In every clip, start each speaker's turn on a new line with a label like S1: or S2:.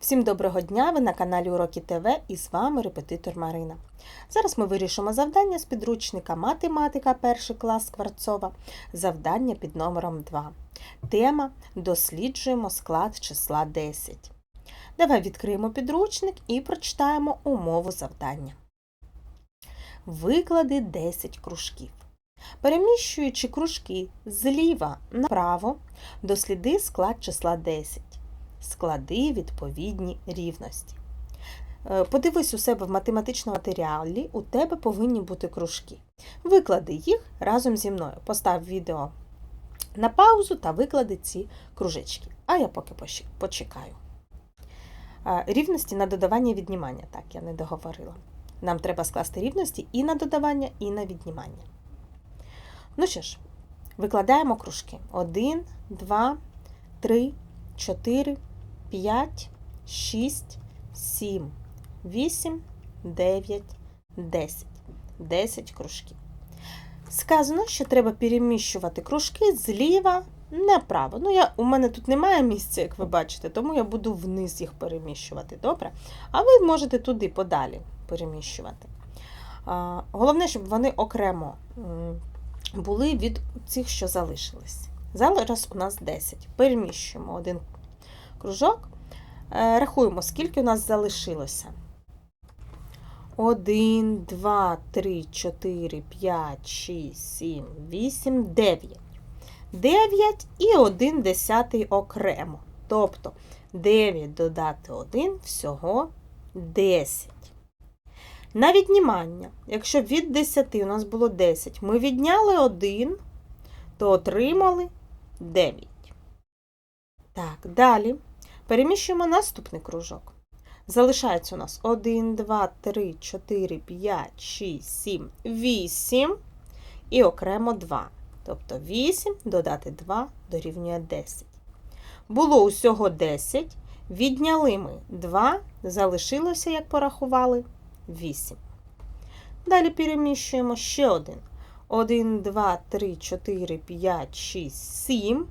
S1: Всім доброго дня! Ви на каналі Уроки ТВ і з вами репетитор Марина. Зараз ми вирішимо завдання з підручника Математика, перший клас Скворцова. Завдання під номером 2. Тема Досліджуємо склад числа 10. Давай відкриємо підручник і прочитаємо умову завдання. Виклади 10 кружків. Переміщуючи кружки зліва направо, досліди склад числа 10 склади відповідні рівності. Е, Подивись у себе в математичному матеріалі, у тебе повинні бути кружки. Виклади їх разом зі мною. Постав відео на паузу та виклади ці кружечки. А я поки почекаю. Е, Рівності на додавання і віднімання. Так, я не договорила. Нам треба скласти рівності і на додавання, і на віднімання. Ну що ж, викладаємо кружки. 1, 2, 3, 4, 5, 6, 7, 8, 9, 10. 10 кружків. Сказано, що треба переміщувати кружки зліва направо. Ну, я, у мене тут немає місця, як ви бачите, тому я буду вниз їх переміщувати. Добре? А ви можете туди подалі переміщувати. А, головне, щоб вони окремо були від цих, що залишились. Зараз у нас 10. Переміщуємо один кружок. Е, Рахуємо, скільки у нас залишилося. 1, 2, 3, 4, 5, 6, 7, 8, 9. 9 і 1 десятий окремо. Тобто 9 додати 1 всього 10. На віднімання, якщо від 10 у нас було 10, ми відняли 1, то отримали 9. Так, далі переміщуємо наступний кружок. Залишається у нас 1, 2, 3, 4, 5, 6, 7, 8 і окремо 2. Тобто 8 додати 2 дорівнює 10. Було усього 10. Відняли ми 2, залишилося, як порахували, 8. Далі переміщуємо ще один. 1, 2, 3, 4, 5, 6, 7.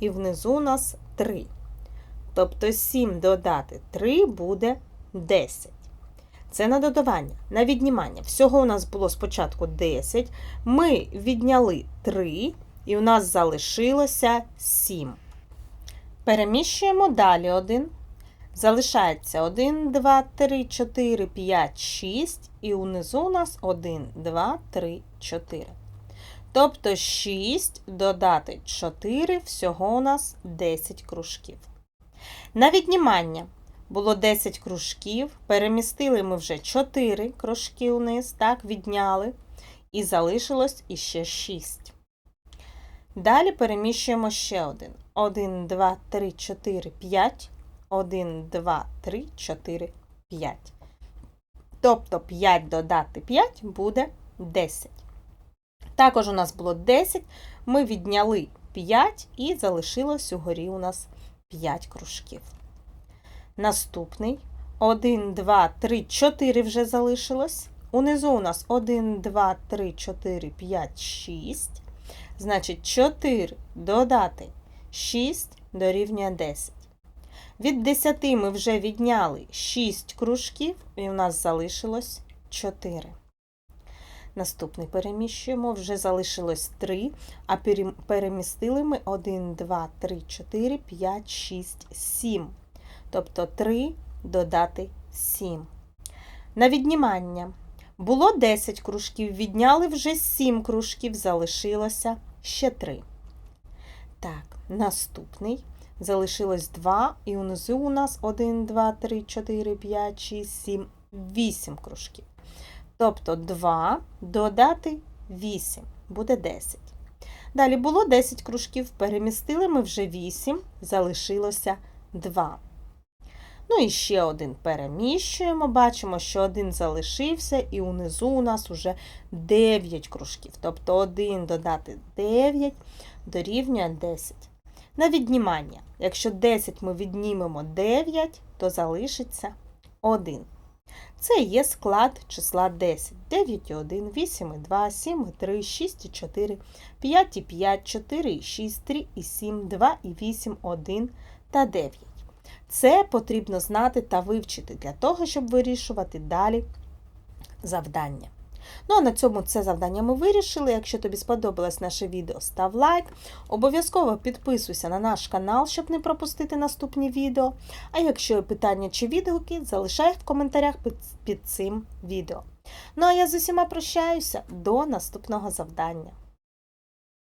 S1: І внизу у нас 3. Тобто 7 додати 3 буде 10. Це на додавання, на віднімання. Всього у нас було спочатку 10. Ми відняли 3, і у нас залишилося 7. Переміщуємо далі 1. Залишається 1, 2, 3, 4, 5, 6. І унизу у нас 1, 2, 3, 4. Тобто 6 додати 4, всього у нас 10 кружків. На віднімання було 10 кружків, перемістили ми вже 4 кружки униз, так, відняли, і залишилось іще 6. Далі переміщуємо ще один. 1, 2, 3, 4, 5. 1, 2, 3, 4, 5. Тобто 5 додати 5 буде 10. Також у нас було 10, ми відняли 5 і залишилось угорі у нас 5 кружків. Наступний 1, 2, 3, 4 вже залишилось. Унизу у нас 1, 2, 3, 4, 5, 6. Значить, 4 додати 6 дорівнює 10. Від 10 ми вже відняли 6 кружків, і у нас залишилось 4. Наступний переміщуємо, вже залишилось 3, а перемістили ми 1, 2, 3, 4, 5, 6, 7. Тобто 3 додати 7. На віднімання. Було 10 кружків, відняли вже 7 кружків, залишилося ще 3. Так, наступний. Залишилось 2, і унизу у нас 1, 2, 3, 4, 5, 6, 7, 8 кружків. Тобто 2 додати 8 буде 10. Далі було 10 кружків, перемістили ми вже 8, залишилося 2. Ну і ще один переміщуємо. Бачимо, що один залишився, і унизу у нас уже 9 кружків. Тобто 1 додати 9 дорівнює 10. На віднімання. Якщо 10 ми віднімемо 9, то залишиться 1. Це є склад числа 10. 9 і 1, 8 і 2, 7 і 3, 6 і 4, 5 і 5, 4 і 6, 3 і 7, 2 і 8, 1 та 9. Це потрібно знати та вивчити для того, щоб вирішувати далі завдання. Ну а на цьому це завдання ми вирішили. Якщо тобі сподобалось наше відео, став лайк. Обов'язково підписуйся на наш канал, щоб не пропустити наступні відео. А якщо є питання чи відгуки, залишай в коментарях під, під цим відео. Ну а я з усіма прощаюся до наступного завдання.